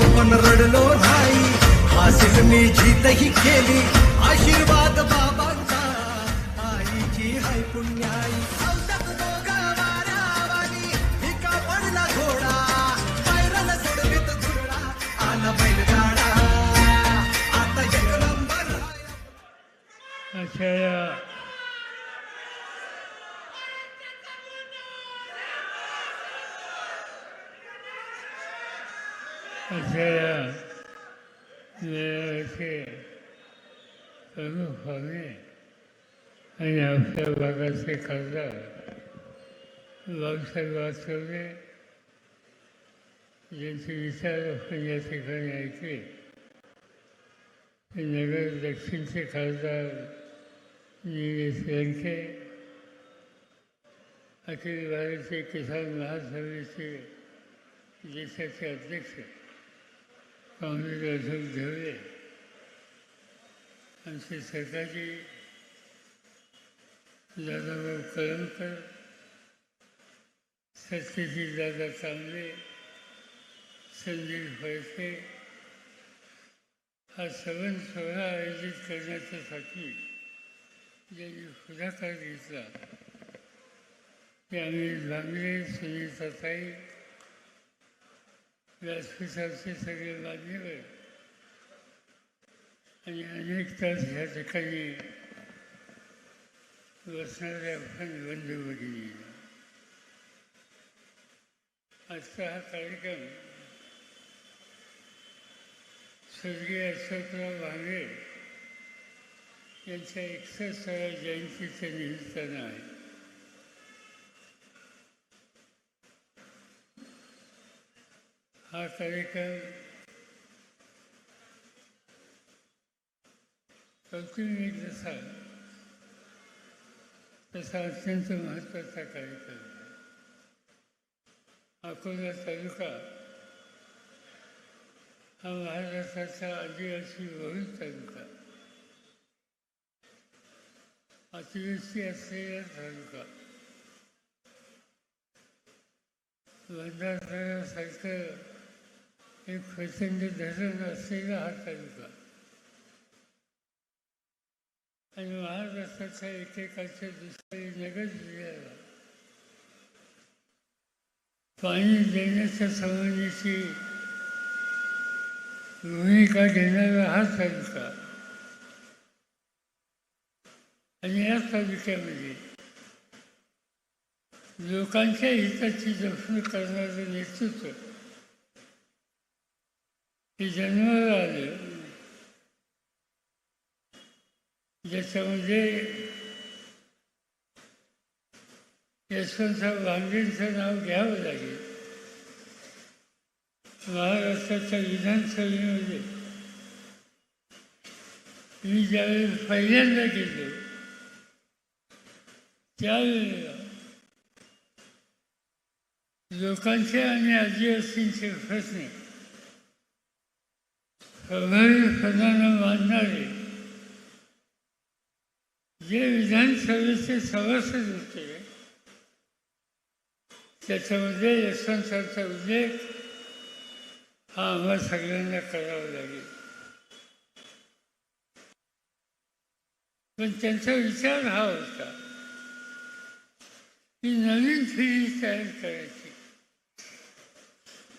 पण रडलो नाही. हासिल मी जीतही केली. आशीर्वाद बाबांचा. आईची हाय पुण्याई. औषध प्रमुख पाहुणे आणि आपल्या भागाचे खासदार बाबासाहेब वाचवले ज्यांचे विचार आपण या ठिकाणी ऐकले ते नगर दक्षिणचे खासदार निलेश लंके अखिल भारतीय किसान महासभेचे देशाचे अध्यक्ष काँग्रेस अशोक ठेवले आमचे सरकारचे दादाभाऊ कळमकर सत्यजित दादा चांगले संदीप फळके हा सवन सोहळा आयोजित करण्याच्यासाठी ज्यांनी पुढाकार घेतला ते अमित भांगरे सुनील सताई व्यासपीठाचे सगळे मान्यवर आणि अनेक तास ह्या ठिकाणी बसणाऱ्या आपण बंधू भगिनी आजचा हा कार्यक्रम स्वर्गीय अशोकराव भांगे यांच्या एकसष्टाव्या जयंतीच्या निमित्तानं आहे. हा कार्यक्रम कौटुंबिक जसा तसा अत्यंत महत्त्वाचा कार्यक्रम आहे. अकोला तालुका हा महाराष्ट्राचा आदिवासी बहुल तालुका अतिवृष्टी असलेला तालुका भंडारसारखं एक प्रचंड धरण असलेला हा तालुका. आणि महाराष्ट्राच्या एकेकाच्या दुसऱ्या नगर जिल्ह्याला पाणी देण्याच्या संबंधीची भूमिका घेणारा हा तालुका. आणि या तालुक्यामध्ये लोकांच्या हिताची जपणूक करणारं नेतृत्व हे जन्माला आलं ज्याच्यामध्ये यशवंतराव भांगेंचं नाव घ्यावं लागेल महाराष्ट्राच्या विधानसभेमध्ये मी ज्यावेळेस पहिल्यांदा गेलो त्यावेळेला लोकांचे आणि आदिवासींचे प्रश्न प्रभावीपणानं मांडणारे जे विधानसभेचे सभासद होते त्याच्यामध्ये यशवंतांचा उल्लेख हा आम्हा सगळ्यांना करावा लागेल. पण त्यांचा विचार हा होता की नवीन पिढी तयार करायची.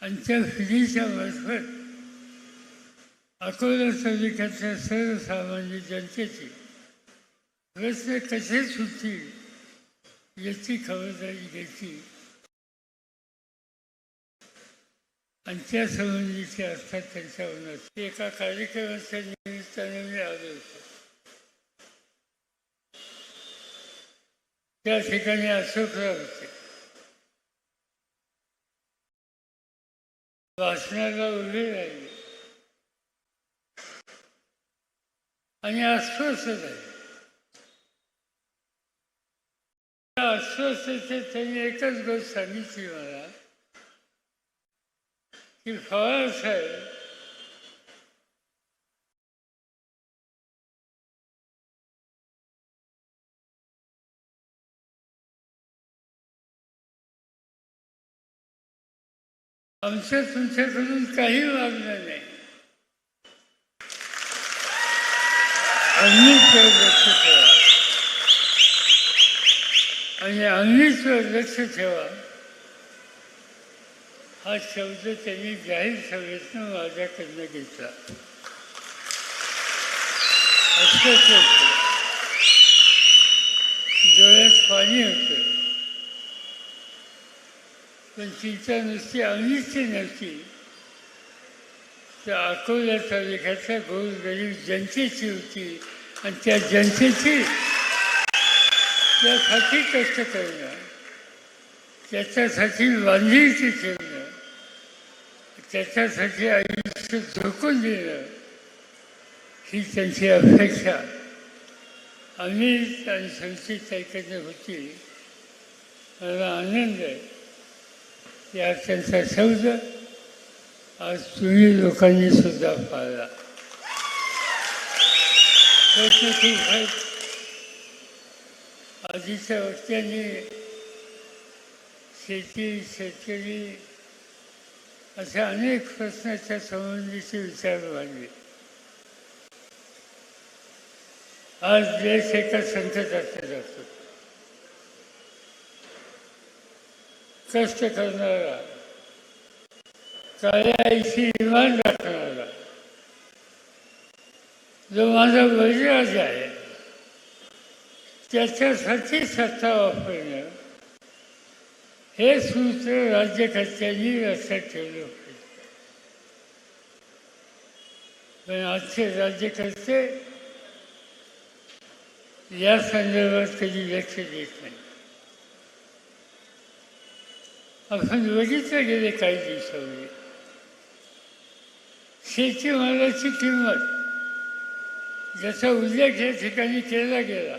आणि त्या पिढीच्या मार्फत अकोला तालुक्यातल्या सर्वसामान्य जनतेचे प्रश्न कसे सुटतील याची खबरदारी घ्यायची आणि त्या संबंधीचे असतात त्यांच्या मनात एका कार्यक्रमाच्या निमित्ताने मी आलो होतो त्या ठिकाणी अशोकराव होते वाचण्याला उभे राहिले आणि अस्वस्थ झाले त्या अस्वस्थतेत त्यांनी एकच गोष्ट सांगितली मला की पवार साहेब आमच्या तुमच्याकडून काही मागणं नाही अग्नीचं लक्ष ठेवा आणि अग्नीचं लक्ष ठेवा हा शब्द त्यांनी जाहीर सभेतनं माझ्याकडनं घेतला असंच डोळ्यात पाणी होतं पण चिंता नुसती अग्नीची नव्हती तर अकोला तालुक्याच्या गोरगरीब जनतेची होती आणि त्या जनतेची त्यासाठी कष्ट करणं त्याच्यासाठी बांधिलकी ठेवणं त्याच्यासाठी आयुष्य झोकून देणं ही त्यांची अपेक्षा. आम्ही आणि संचित ऐकत होती. मला आनंद आहे. या त्यांचा शब्द आज तुम्ही लोकांनी सुद्धा पाळला. प्रश्न खूप आहेत. आधीच्या वक्त्यांनी शेती शेतकरी असे अनेक प्रश्नाच्या संबंधीचे विचार मांडले. आज देश एका संकटात जातो कष्ट करणारा काळ्या आईशी इमान राखणारा जो माझा वैराज आहे त्याच्यासाठी सत्ता वापरणं हे सूत्र राज्यकर्त्यांनी लक्षात ठेवलं पाहिजे पण आजचे राज्यकर्ते या संदर्भात कधी लक्ष देत नाही. आपण बघितलं गेले काही दिवसामध्ये शेतीमालाची किंमत ज्याचा उल्लेख या ठिकाणी केला गेला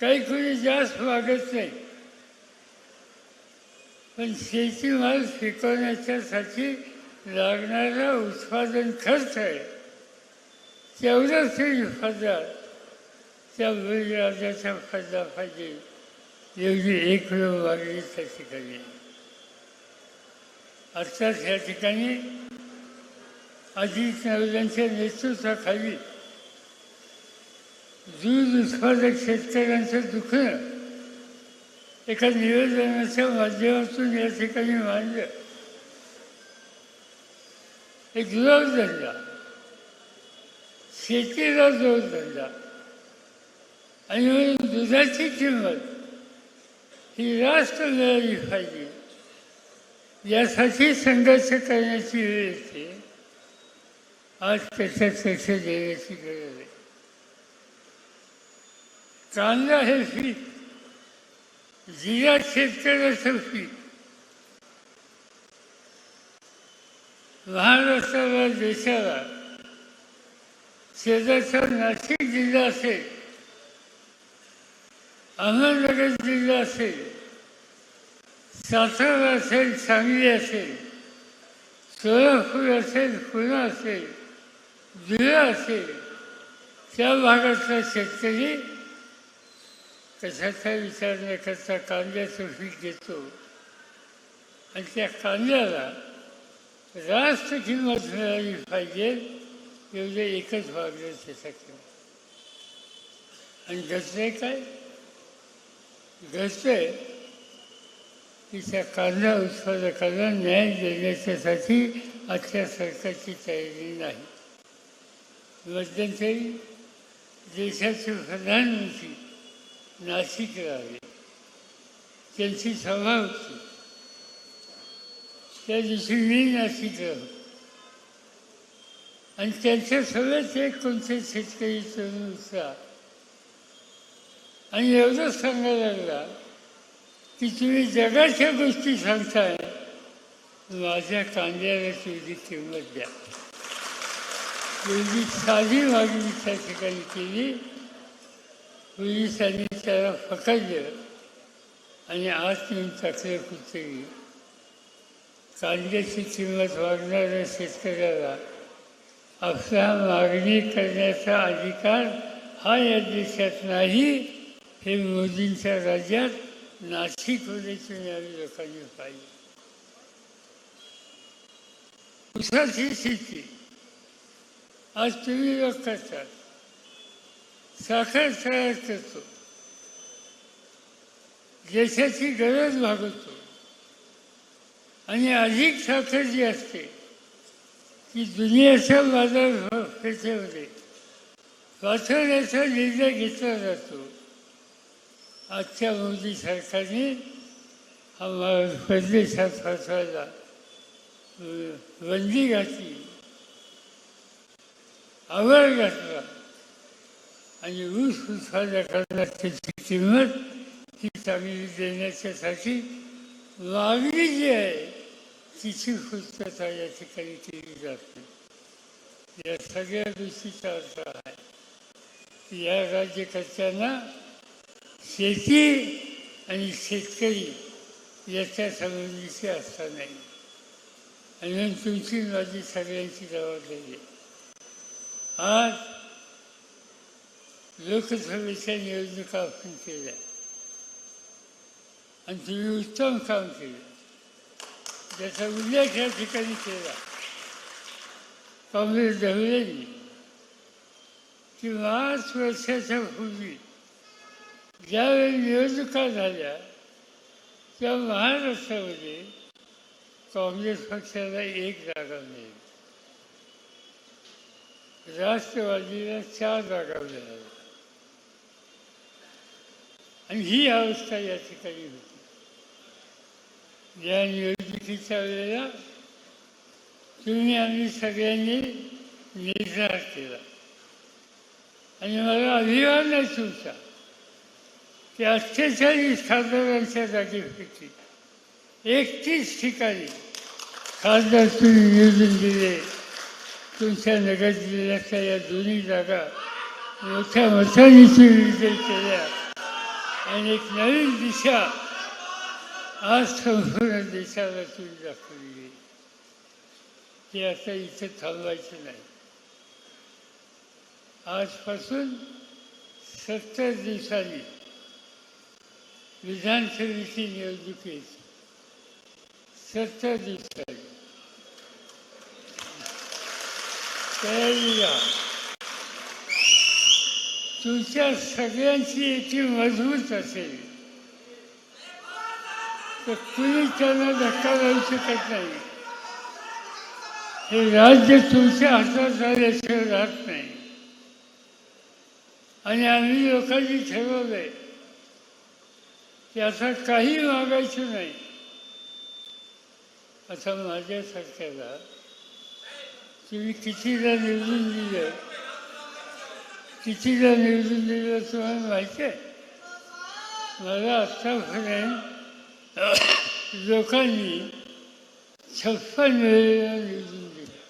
काही कोणी जास्त मागत नाही. पण शेतीमाल पिकवण्याच्यासाठी लागणारा उत्पादन खर्च आहे. तेवढंच तरी फायदा त्या बळीराजाचा फायदा पाहिजे एवढी एक वेळ मागणी त्या ठिकाणी. अर्थात ह्या ठिकाणी अजित नवल्यांच्या नेतृत्वाखाली दूध उत्पादक शेतकऱ्यांचं दुखणं एका निवेदनाच्या माध्यमातून या ठिकाणी मांडलं. एक जोडधंदा शेतीला जोडधंदा आणि म्हणून दुधाची किंमत ही राष्ट्र मिळाली पाहिजे यासाठी संघर्ष करण्याची वेळ येते. आज तेथे तेथे देण्याची गरज आहे कांदा हे फी जिया शेतकऱ्याचं पीक महाराष्ट्राला देशाला शेजारचा नाशिक जिल्हा असेल अहमदनगर जिल्हा असेल सातारा असेल सांगली असेल सोलापूर असेल पुणे असेल धुळे असेल त्या भागातला शेतकरी कशाचा विचार न करता कांद्याचं पीक घेतो. आणि त्या कांद्याला रास्त किंमत मिळाली पाहिजे एवढं एकच मागणं त्याच्याकडे आणि घडतंय काय? घडतंय की त्या कांदा उत्पादकांना न्याय देण्याच्यासाठी आजच्या सरकारची तयारी नाही. मध्यंतरी देशाचे प्रधानमंत्री नाशिकला आले त्यांची सभा होती. त्या दिवशी मी नाशिकला होतो आणि त्यांच्या सगळ्याच एक कोणते शेतकरी तरुण उत्साह आणि एवढंच सांगायला लागला की तुम्ही जगाच्या गोष्टी सांगताय माझ्या कांद्याला तेवढी किंमत द्या. एवढी साधी मागणी त्या ठिकाणी केली पोलिसांनी त्याला पकडलं आणि आत नेऊन टाकलं कुठेही कांद्याची किंमत वाढणाऱ्या शेतकऱ्याला आपला मागणी करण्याचा अधिकार हा या देशात नाही. हे मोदींच्या राज्यात नाशिक होण्याची न्यावी लोकांनी पाहिजे उसाची शेती आज तुम्ही लोक करतात साखर तयार करतो देशाची गरज भागवतो आणि अधिक साखर जी असते ती दुनियाच्या बाजारपेठेमध्ये वाचवण्याचा निर्णय घेतला जातो आजच्या मोदी सरकारने हा परदेशात वाचवायला बंदी घातली आवर घातला आणि ऊस उत्पादकांना त्याची किंमत ही चांगली देण्याच्यासाठी मागणी जी आहे तिची पूर्तता या ठिकाणी केली जात. नाही या सगळ्या गोष्टीचा अर्थ आहे की या राज्यकर्त्यांना शेती आणि शेतकरी याच्या संबंधीची आस्था नाही आणि तुमची माझी सगळ्यांची जबाबदारी आहे. आज लोकसभेच्या निवडणुका आपण केल्या आणि तुम्ही उत्तम काम केलं ज्याचा उल्लेख या ठिकाणी केला काँग्रेस ढवळेंनी की पाच वर्षाच्या पूर्वी ज्यावेळी निवडणुका झाल्या त्या महाराष्ट्रामध्ये काँग्रेस पक्षाला एक जागा मिळेल राष्ट्रवादीला चार जागा मिळाल्या आणि ही? अवस्था या ठिकाणी होती या निवडणुकीच्या वेळेला तुम्ही आम्ही सगळ्यांनी निर्धार केला आणि मला अभिमान आहे तुमचा की अठ्ठेचाळीस खासदारांच्या जागेपैकी एकतीस ठिकाणी खासदार तुम्ही निवडून दिले तुमच्या नगर जिल्ह्याच्या या दोन्ही जागा मोठ्या मतांनी विचार विजय केल्या आणि एक नवीन दिशा आज संपूर्ण देशाला तुम्ही दाखवली ते आता इथे थांबवायचं नाही आजपासून सत्तर दिवसांनी विधानसभेची निवडणूक येते सत्तर दिवसांनी. तयारी तुमच्या सगळ्यांची एकी मजबूत असेल. तर कुणी त्यांना धक्का लावू शकत नाही. हे राज्य तुमच्या हातात आल्याशिवाय राहत नाही. आणि आम्ही लोकांनी आहे की आता काही मागायचं नाही. आता माझ्या सरकारला तुम्ही कितीदा निवडून दिलं कितीदा निवडून दिलं तुम्हाला माहिती आहे मला आत्तापर्यंत लोकांनी छप्पन वेळेला निवडून दिलं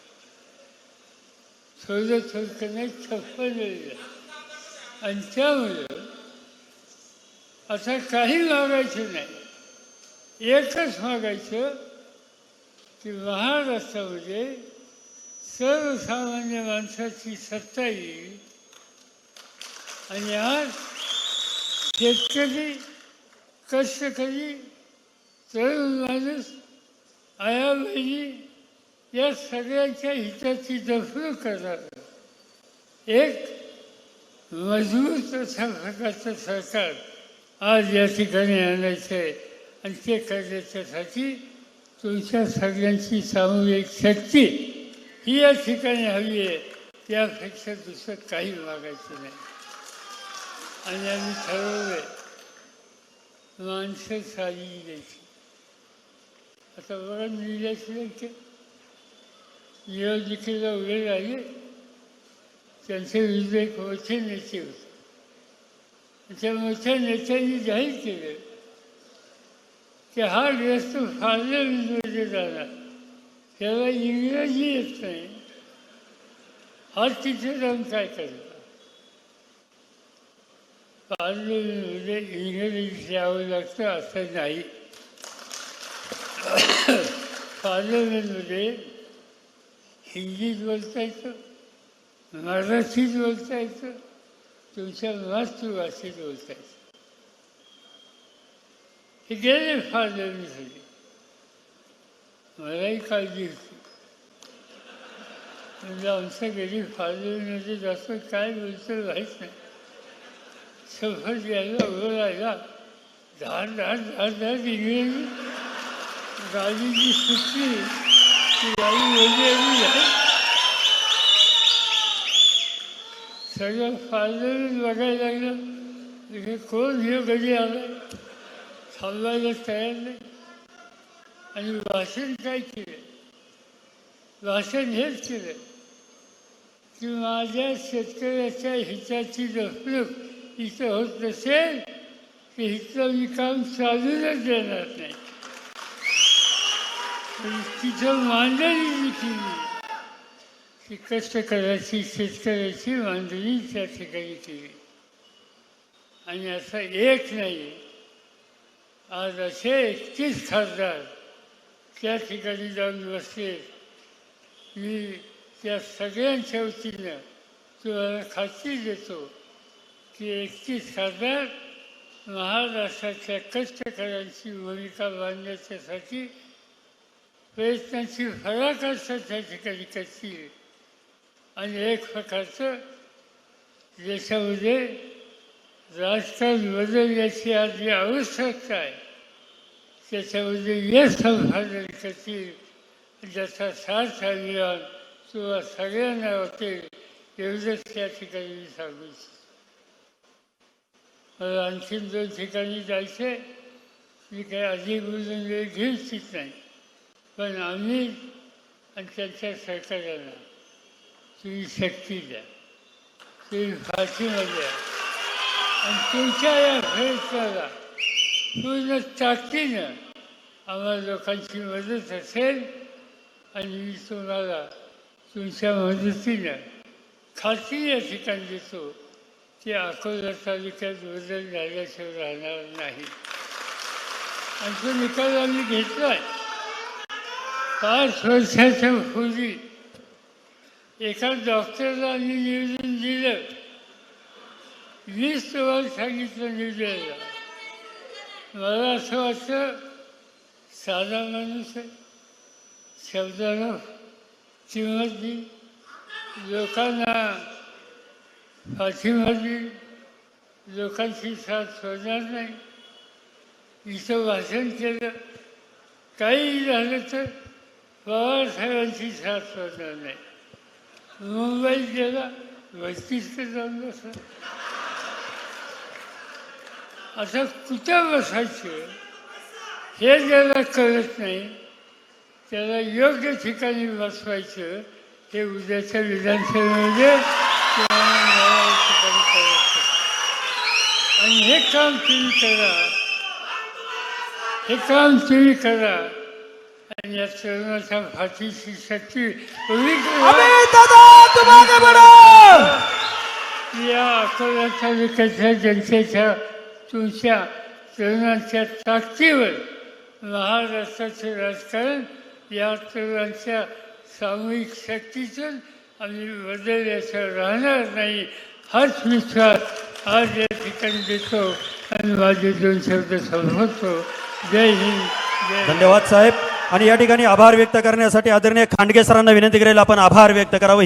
थोडं थोडकं नाही छप्पन वेळेला आणि त्यामुळं आता काही मागायचं नाही एकच मागायचं की महाराष्ट्रामध्ये सर्वसामान्य माणसाची सत्ता येईल आणि आज शेतकरी कष्टकरी तरुण माणूस आया या सगळ्यांच्या हिताची जपणूक करणार एक मजबूत असा प्रकारचं सरकार आज या ठिकाणी आणायचं आहे. आणि ते करण्याच्यासाठी तुमच्या सगळ्यांची सामूहिक शक्ती ही या ठिकाणी हवी आहे. त्यापेक्षा दुसरं काही मागायचं नाही. आणि आम्ही ठरवलं आहे माणसं साधी द्यायची आता बघा निलेश लंके निवडणुकीला उभे राहिले त्यांचे विरुद्ध एक मोठे नेते होते. त्या मोठ्या नेत्यांनी जाहीर केलं की हा ग्रस्त पार्लमेंटमध्ये जाणार त्याला इंग्रजी येत नाही. हा तिथे जाऊन काय करणार इंग्रजी यावं लागतं असं नाही. पार्लमेंटमध्ये हिंदीत बोलता येतं मराठीत बोलता येतं तुमच्या मातृभाषेत बोलता येतं. हे गेले पार्लमेंटमध्ये मलाही काळजी होती म्हणजे आमचं गेली म्हणजे जास्त काय बोलतं माहीत नाही सफर यायला उभं राहिला धार धार धार धार इंग्रजी गाडीची सुटली ती गाडी वेगळी आहे सगळं फाळलेलं बघायला लागलं हे कोण हे कधी आलं थांबायला तयार नाही आणि भाषण काय केलं? भाषण हेच केलं. की माझ्या शेतकऱ्याच्या हिताची जपणूक इथं होत नसेल की इथलं मी काम चालूनच देणार नाही. तिथं मांडणी मी केली. कष्ट कष्टकऱ्याची शेतकऱ्याची मांडणी त्या ठिकाणी केली. आणि असं एक नाही. आज असे एकतीस खासदार त्या ठिकाणी जाऊन बसले. मी त्या सगळ्यांच्या वतीनं तुम्हाला खात्री देतो की एकतीस खासदार महाराष्ट्राच्या कष्टकऱ्यांची भूमिका बांधण्याच्यासाठी प्रयत्नांची फराकाष्ठा त्या ठिकाणी करतील. आणि एक प्रकारचं देशामध्ये राजकारण बदलण्याची आज जी आवश्यकता आहे. त्याच्यामध्ये यश संपादन करतील ज्याचा साथ अभिमान किंवा सगळ्यांना वाटेल एवढंच त्या ठिकाणी मी सांगू इच्छितो मला आणखीन दोन ठिकाणी जायचं आहे मी काही अधिक बोलून वेळ घेऊ इच्छित नाही. पण आम्ही आणि त्यांच्या सरकारांना तुम्ही शक्ती द्या. तुम्ही फाशीमध्ये द्या आणि तुमच्या या प्रयत्नाला पूर्ण ताकदीनं आम्हाला लोकांची मदत असेल आणि मी तुम्हाला तुमच्या मदतीनं खात्री या ठिकाणी देतो की अकोला तालुक्यात बदल झाल्याशिवाय राहणार नाही आणि तो निकाल आम्ही घेतला आहे पाच वर्षाच्या पूर्वी एका डॉक्टरला आम्ही निवेदन दिलं वीस तुम्हाला सांगितलं निवेदनला मला असं वाटतं साधा माणूस आहे शब्दाला किंमत दिली लोकांना पाठिंबा दिली लोकांची साथ सोडणार नाही. इथं भाषण केलं काही झालं तर पवारसाहेबांची साथ सोडणार नाही. मुंबईत गेला वैशिष्ट्य जाऊन बसला. आता कुठं बसायचं? हे ज्याला कळत नाही त्याला योग्य ठिकाणी बसवायचं हे उद्याच्या विधानसभेमध्ये आणि हे काम तुम्ही करा. हे काम तुम्ही करा. आणि या तरुणाच्या फाशीची शक्ती या अकोला तालुक्याच्या जनतेच्या तुमच्या तरुणांच्या ताकदीवर महाराष्ट्राचे राजकारण या तरुणांच्या सामूहिक शक्तीतून आम्ही बदलल्याचं राहणार नाही हाच विश्वास आज या ठिकाणी देतो आणि माझे दोन शब्द संपवतो जय हिंद जय धन्यवाद साहेब. आणि या ठिकाणी आभार व्यक्त करण्यासाठी आदरणीय खांडगे सरांना विनंती करेल आपण आभार व्यक्त करावं.